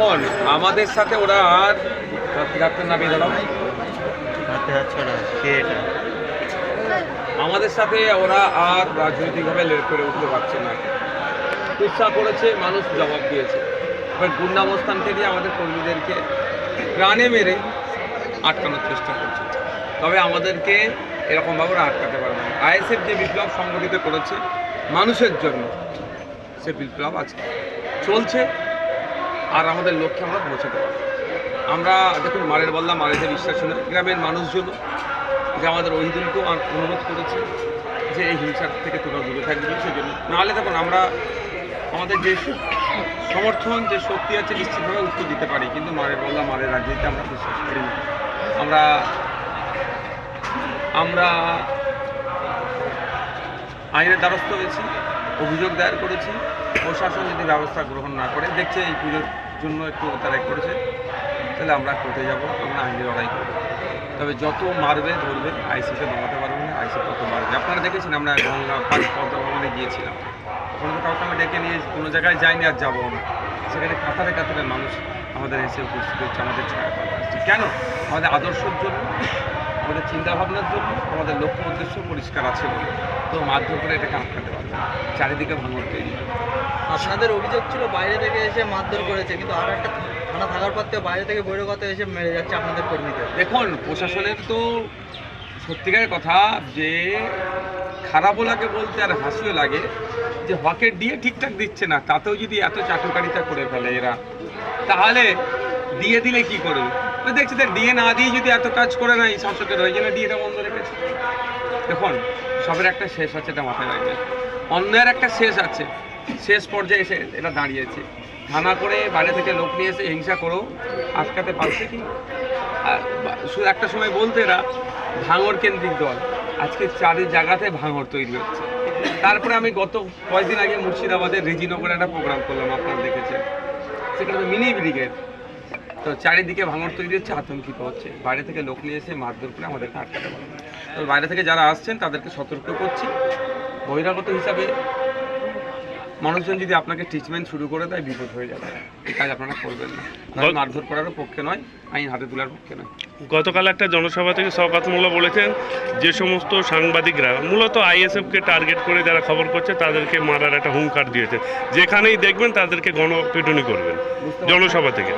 দেখুন আমাদের সাথে ওরা আর ডাক্তার নামিয়ে দাঁড়াও। আমাদের সাথে ওরা আর রাজনৈতিকভাবে লেট করে উঠতে পারছে না। উৎসাহ করেছে মানুষ জবাব দিয়েছে। এবার গুন্ডাবস্থান থেকে আমাদের কর্মীদেরকে প্রাণে মেরে আটকানোর চেষ্টা করছে। তবে আমাদেরকে এরকমভাবে ওরা আটকাতে পারবে না। আইএসএফ যে বিপ্লব সংগঠিত করেছে মানুষের জন্য সে বিপ্লব আজকে চলছে। আর আমাদের লক্ষ্যে আমরা পৌঁছাতে পারব। আমরা দেখুন, মারের বললাম মারেতে বিশ্বাস নেই গ্রামের মানুষজন যে আমাদের ওহিদুলকেও অনুরোধ করেছে যে এই হিংসার থেকে তোমরা দূরে থাকবে সেজন্য। নাহলে দেখুন, আমরা আমাদের যে সমর্থন, যে শক্তি আছে নিশ্চিতভাবে উত্তর দিতে পারি, কিন্তু মারের বললাম মারের রাজনীতিতে আমরা বিশ্বাস করি না। আমরা আমরা আইনের দ্বারস্থ হয়েছি, অভিযোগ দায়ের করেছি প্রশাসন যদি ব্যবস্থা গ্রহণ না করে, দেখছে এই পুজোর জন্য একটু তারা করেছে, তাহলে আমরা কোর্টে যাব, আমরা আইনি লড়াই করব। তবে যত মারবে, ধরবে আইসিকে দমাতে পারবে না আইসি কত মারবে। আপনারা দেখেছেন আমরা গঙ্গা পার্ক পদ্মা ভবনে গিয়েছিলাম। ওখানে তো কাউকে আমি ডেকে নিয়ে কোনো জায়গায় যাইনি আর যাব না। সেখানে কাতারে কাতারে মানুষ আমাদের এসে উপস্থিত হচ্ছে, আমাদের ছায়া কেন? আমাদের আদর্শের জন্য, আমাদের চিন্তাভাবনার জন্য, আমাদের লক্ষ্য উদ্দেশ্য পরিষ্কার আছে বলে। তো মাধ্যম করে এটাকে আটকাতে পারবে। চারিদিকে ভাঙর তৈরি। আপনাদের অভিযোগ ছিল বাইরে থেকে এসে মারধর করেছে কিন্তু আর একটা থানা থাকার পর থেকে বাইরে থেকে বৈরগত এসে মেরে যাচ্ছে আপনাদের কর্মীদের দেখুন প্রশাসনের তো সত্যিকারের কথা যে খারাপও লাগে বলতে আর হাসিও লাগে যে হকের দিয়ে ঠিকঠাক দিচ্ছে না তাতেও যদি এত চাটুকারিতা করে ফেলে এরা তাহলে দিয়ে দিলে কি করবে ওই দেখছি তো ডিএ না দিয়ে যদি এত কাজ করে না এই শাসকের ওই জন্য ডিএটা বন্ধ রেখেছে দেখুন সবের একটা শেষ আছে এটা মাথায় রাখবেন অন্যের একটা শেষ আছে। শেষ পর্যায়ে এসে এটা দাঁড়িয়েছে। থানা করে বাইরে থেকে লোক নিয়ে এসে হিংসা করো, আটকাতে পারছে কি? আর শুধু একটা সময় বলতে এরা, ভাঙর কেন্দ্রিক দল। আজকে চারি জায়গাতে ভাঙর তৈরি হচ্ছে। তারপরে আমি গত কয়েকদিন আগে মুর্শিদাবাদের রেজিনগরে একটা প্রোগ্রাম করলাম, আপনারা দেখেছেন। সেখানে মিনি ব্রিগেড। তো চারিদিকে ভাঙর তৈরি হচ্ছে আতঙ্কিত হচ্ছে। বাইরে থেকে লোক নিয়ে এসে মারধর করে আমাদেরকে আটকাতে পারবে না। তো বাইরে থেকে যারা আসছেন তাদেরকে সতর্ক করছি। বহিরাগত হিসাবে মানুষজন যদি আপনাকে ট্রিটমেন্ট শুরু করে দেয় বিপদ হয়ে যাবে। এই কাজ আপনারা করবেন না। মারধর করারও পক্ষে নয় আইন হাতে তোলার পক্ষে নয়। গতকাল একটা জনসভা থেকে শওকাত মোল্লা বলেছেন যে সমস্ত সাংবাদিকরা মূলত আইএসএফকে টার্গেট করে যারা খবর করছে তাদেরকে মারার একটা হুঙ্কার দিয়েছে। যেখানেই দেখবেন তাদেরকে গণপিটুনি করবেন জনসভা থেকে।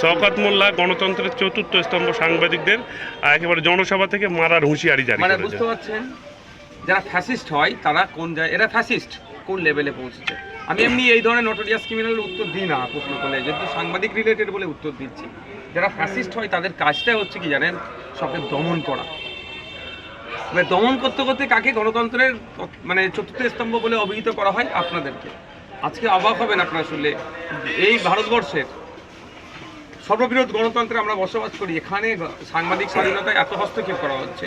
শওকাত মোল্লা গণতন্ত্রের চতুর্থ স্তম্ভ সাংবাদিকদের একেবারে জনসভা থেকে মারার হুঁশিয়ারি জারি মানে বুঝতে পারছেন যারা ফ্যাসিস্ট হয় তারা কোন যায় এরা ফ্যাসিস্ট কোন লেভেলে পৌঁছেছে? আমি এমনি এই ধরনের নোটোরিয়াস ক্রিমিনাল উত্তর দিই না প্রশ্ন করলে। যেহেতু সাংবাদিক রিলেটেড বলে উত্তর দিচ্ছি। যারা ফ্যাসিস্ট হয় তাদের কাজটাই হচ্ছে কি জানেন? সবকে দমন করা। এবার দমন করতে করতে কাকে গণতন্ত্রের মানে চতুর্থ স্তম্ভ বলে অভিহিত করা হয়? আপনাদেরকে। আজকে অবাক হবেন আপনারা শুনলে। এই ভারতবর্ষের সর্ববৃহৎ গণতন্ত্রে আমরা বসবাস করি। এখানে সাংবাদিক স্বাধীনতায় এত হস্তক্ষেপ করা হচ্ছে।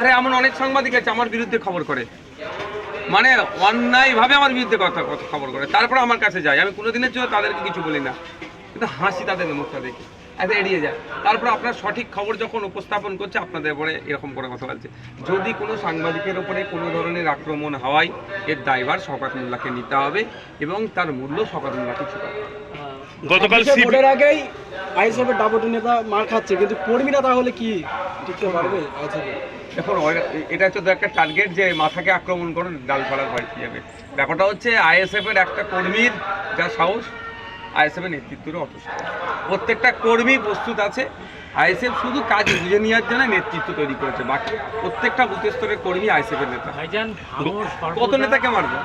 আরে এমন অনেক সাংবাদিক আছে আমার বিরুদ্ধে খবর করে। মানে অন্যায়ভাবে আমার বিরুদ্ধে কথা কথা খবর করে। তারপরে আমার কাছে যায়। আমি কোনোদিনের জন্য তাদেরকে কিছু বলি না। কিন্তু হাসি তাদের মুখটা দেখে। এত এড়িয়ে যায় তারপর আপনার সঠিক খবর যখন উপস্থাপন করছে আপনাদের উপরে এরকম করে কথা বলছে। যদি কোনো সাংবাদিকের উপরে কোনো ধরনের আক্রমণ হওয়ায় এর দায়ভার শকাত মোল্লাকে নিতে হবে এবং তার মূল্য শকাত মোল্লাকে চুকাতে হবে। গতকাল আগেই আইএসএফের ডাবটি নেতা মার খাচ্ছে কিন্তু কর্মীরা তাহলে কি টিকতে পারবে? আইএসএফ দেখুন এটা তো একটা টার্গেট যে মাথাকে আক্রমণ করে ডালপালা ভয় পেয়ে যাবে। ব্যাপারটা হচ্ছে আইএসএফ এর একটা কর্মীর যা সাহস আইএসএফ এর নেতৃত্বেরও অত প্রত্যেকটা কর্মী প্রস্তুত আছে আইএসএফ শুধু কাজ বুঝে নেওয়ার জন্য নেতৃত্ব তৈরি করেছে বাকি প্রত্যেকটা বুথ স্তরের কর্মী আইএসএফ এর নেতা। ভাইজান কত নেতাকে মারবে?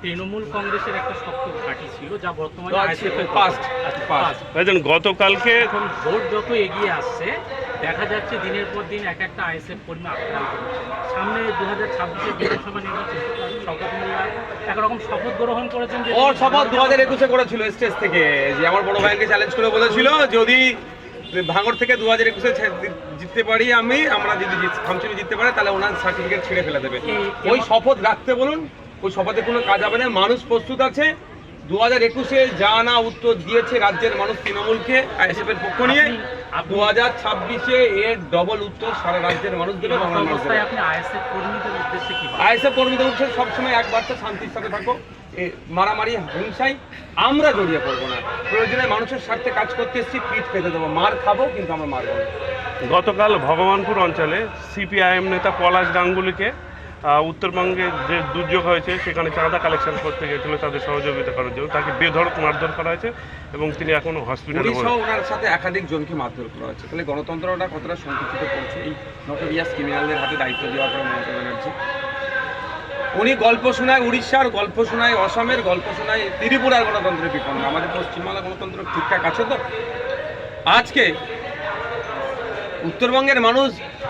তৃণমূল কংগ্রেসের একটা শক্ত ঘাঁটি ছিল যা বর্তমানে আইএসএফ এর ভাইজান গতকালকে এখন ভোট যত এগিয়ে আসছে দেখা যাচ্ছে দিনের পর দিন এক একটা আইএসএফ কর্মী আক্রান্ত সামনে দু হাজার ছাব্বিশের বিধানসভা নির্বাচন শপথ মোল্লা একরকম শপথ গ্রহণ করেছেন যে ওর শপথ দু হাজার একুশে করেছিল স্টেজ থেকে। যে আমার বড় ভাইকে চ্যালেঞ্জ করে বলেছিল যদি ভাঙর থেকে দু হাজার একুশে জিততে পারি আমি আমরা যদি খামচুনি জিততে পারি তাহলে ওনার সার্টিফিকেট ছেড়ে ফেলে দেবে। ওই শপথ রাখতে বলুন ওই শপথে কোনো কাজ হবে না মানুষ প্রস্তুত আছে দু হাজার একুশে যা না উত্তর দিয়েছে রাজ্যের মানুষ তৃণমূলকে আইএসএফ এর পক্ষ নিয়ে দু হাজার ছাব্বিশে এর ডবল উত্তর সারা রাজ্যের মানুষ দেবে আইএসএফ কর্মীদের উদ্দেশ্যে সবসময় এক বার্তা শান্তির সাথে থাকো এ মারামারি হিংসায় আমরা জড়িয়ে পড়ব না। প্রয়োজনে মানুষের স্বার্থে কাজ করতে এসেছি পিঠ পেতে দেবো। মার খাব কিন্তু আমরা মারবো না। গতকাল ভগবানপুর অঞ্চলে সিপিআইএম নেতা পলাশ গাঙ্গুলিকে উত্তরবঙ্গে যে দুর্যোগ হয়েছে সেখানে চাঁদা কালেকশন করতে গিয়েছিল তাদের সহযোগিতা করার জন্য। তাকে বেধড়ক মারধর করা হয়েছে এবং তিনি এখনও হসপিটালে ওনার সাথে একাধিক জনকে মারধর করা হয়েছে। তাহলে গণতন্ত্রটা কতটা সংকুচিত করছে? এই নটোরিয়াস ক্রিমিনালদের হাতে দায়িত্ব দেওয়া করে মমতা ব্যানার্জি। উনি গল্প শোনায় উড়িষ্যার গল্প শোনায় অসমের গল্প শোনায় ত্রিপুরার গণতন্ত্রের বিপন্ন আমাদের পশ্চিমবাংলা গণতন্ত্র ঠিকঠাক আছে তো? আজকে উত্তরবঙ্গের মানুষ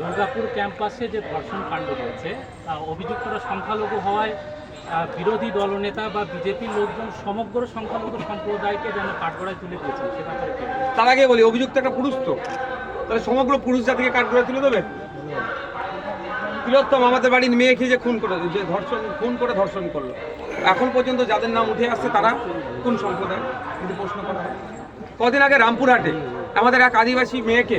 দুর্গাপুর ক্যাম্পাসে যে ধর্ষণ কাণ্ড হয়েছে অভিযুক্তরা সংখ্যালঘু হওয়ায় বিরোধী দলনেতা বা বিজেপির লোকজন সমগ্র সংখ্যালঘু সম্প্রদায়কে যেন কাঠগড়ায় তুলে দিয়েছে সে ব্যাপারে তার আগে বলি অভিযুক্ত একটা পুরুষ তো। তাহলে সমগ্র পুরুষ জাতিকে কাঠ করে তুলে দেবে? তিলোত্তম আমাদের বাড়ির মেয়েকে যে খুন করে যে ধর্ষণ খুন করে ধর্ষণ করল। এখন পর্যন্ত যাদের নাম উঠে আসছে তারা কোন সম্প্রদায় কিন্তু প্রশ্ন করা হয়। কদিন আগে রামপুরহাটে আমাদের এক আদিবাসী মেয়েকে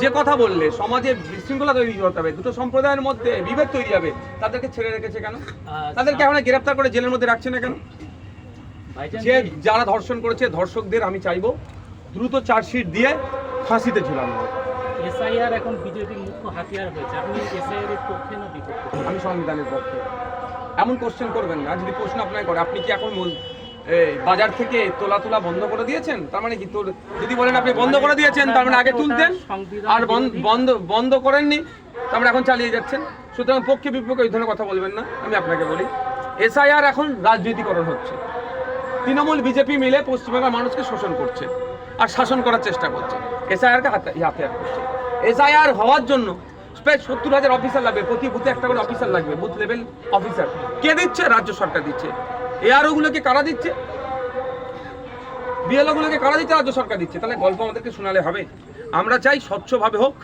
যে কথা বললে সমাজে বিশৃঙ্খলা তৈরি হতে হবে দুটো সম্প্রদায়ের মধ্যে বিভেদ তৈরি হবে তাদেরকে ছেড়ে রেখেছে কেন? তাদেরকে এখন গ্রেপ্তার করে জেলের মধ্যে রাখছে না কেন? যে যারা ধর্ষণ করেছে ধর্ষকদের আমি চাইব দ্রুত চার্জশিট দিয়ে ফাঁসিতে ঝুলানো হোক। এসআইআর এখন বিজেপির মুখ্য হাতিয়ার হয়েছে। আপনি এসআইআর এর পক্ষে না বিপক্ষে? আমি সংবিধানের পক্ষে। এমন কোশ্চেন করবেন না যদি প্রশ্ন আপনাকে করে আপনি কি এখন বাজার থেকে তোলা তোলা বন্ধ করে দিয়েছেন? তার মানে কি তোর যদি বলেন আপনি বন্ধ করে দিয়েছেন, তার মানে আগে তুলতেন আর বন্ধ বন্ধ করেননি, তার মানে এখন চালিয়ে যাচ্ছেন। সুতরাং পক্ষে বিপক্ষে ওই ধরনের কথা বলবেন না, আমি আপনাকে বলি। এসআইআর এখন রাজনীতিকরণ হচ্ছে। তৃণমূল, বিজেপি মিলে পশ্চিমবঙ্গের মানুষকে শোষণ করছে আর শাসন করার চেষ্টা করছে। এসআইআরকে হাতিয়ার করছে এসআইআর হওয়ার জন্য প্রায় সত্তর হাজার অফিসার লাগবে। প্রতি বুথে একটা করে অফিসার লাগবে বুথ লেভেল অফিসার কে দিচ্ছে? রাজ্য সরকার দিচ্ছে। এআরও গুলোকে কারা দিচ্ছে? বিএলওগুলোকে কারা দিচ্ছে? রাজ্য সরকার দিচ্ছে। তাহলে গল্প আমাদেরকে শোনালে হবে। আমরা চাই স্বচ্ছভাবে হোক,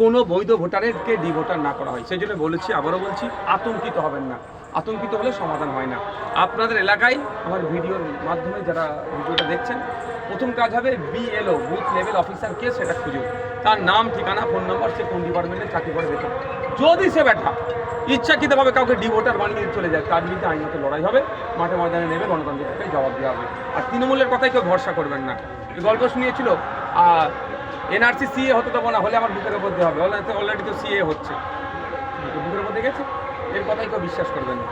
কোনো বৈধ ভোটারেরকে ডি ভোটার না করা হয়। সেই জন্য বলেছি, আবারও বলছি, আতঙ্কিত হবেন না। আতঙ্কিত হলে সমাধান হয় না। আপনাদের এলাকায় আমার ভিডিওর মাধ্যমে যারা ভিডিওটা দেখছেন প্রথম কাজ হবে বিএলও বুথ লেভেল অফিসার কে সেটা খুঁজুন তার নাম, ঠিকানা ফোন নম্বর সে কোন ডিপার্টমেন্টে চাকরি করে দেখুন যদি সে ব্যাটা ইচ্ছাকৃতভাবে কাউকে ডিভোটার বানিয়ে চলে যায়, তার বিরুদ্ধে আইনত লড়াই হবে, মাঠে ময়দানে নেবে গণতান্ত্রিক পক্ষে জবাব দেওয়া হবে। আর তৃণমূলের কথাই কেউ ভরসা করবেন না। গল্প শুনিয়েছিল আর এনআরসি সিএ হতে দেবো না হলে আমার বুকের উপর দিয়ে হবে। অলরেডি তো সিএ হচ্ছে। বুকের উপর গেছে? এর কথাই কেউ বিশ্বাস করবেন না।